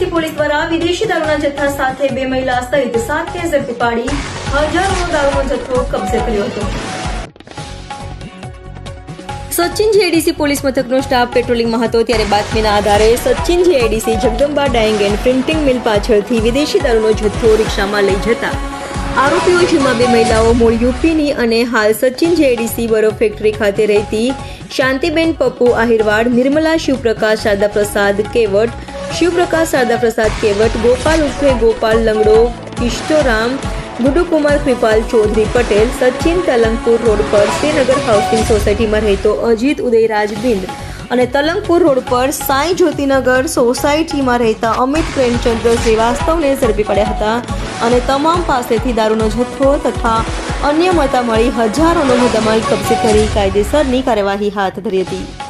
દ્વારા વિદેશી દારૂના જથ્થા સાથે બે મહિલા સહિત સાતને ઝડપી પાડી હજારોનો દારૂનો જથ્થો કબજે કર્યો હતો. સચિન જેડીસી પોલીસ મથકનો સ્ટાફ પેટ્રોલિંગમાં હતો ત્યારે બાતમીના આધારે Sachin JDC Jagdamba dyeing and printing mill પાછળથી વિદેશી દારૂનો જથ્થો રિક્ષામાં લઈ જતા. આરોપીઓ જેમાં બે મહિલાઓ મૂળ યુપીની અને હાલ સચિન જેડીસી બરફ ફેક્ટરી ખાતે રહેતી શાંતિબેન પપ્પુ આહિરવાડ, નિર્મલા શિવપ્રકાશ શારદા પ્રસાદ કેવટ શિવપ્રકાશ પ્રસાદ કેવટ, ગોપાલ ઉર્ફે ગોપાલ લંગડો કિષ્ટોરામ ગુડુકુમાર કૃપાલ ચૌધરી પટેલ, સચિન તલંગપુર રોડ પર શ્રીનગર હાઉસિંગ સોસાયટીમાં રહેતો અજીત ઉદયરાજ બિંદ અને તલંગપુર રોડ પર સાંઈ જ્યોતિનગર સોસાયટીમાં રહેતા અમિત પ્રેમચંદ્ર શ્રીવાસ્તવને ઝડપી પડ્યા હતા અને તમામ પાસેથી દારૂનો જથ્થો તથા અન્ય મળતા મળી હજારોનો મુદ્દામાલ કબજે કરી કાયદેસરની કાર્યવાહી હાથ ધરી હતી.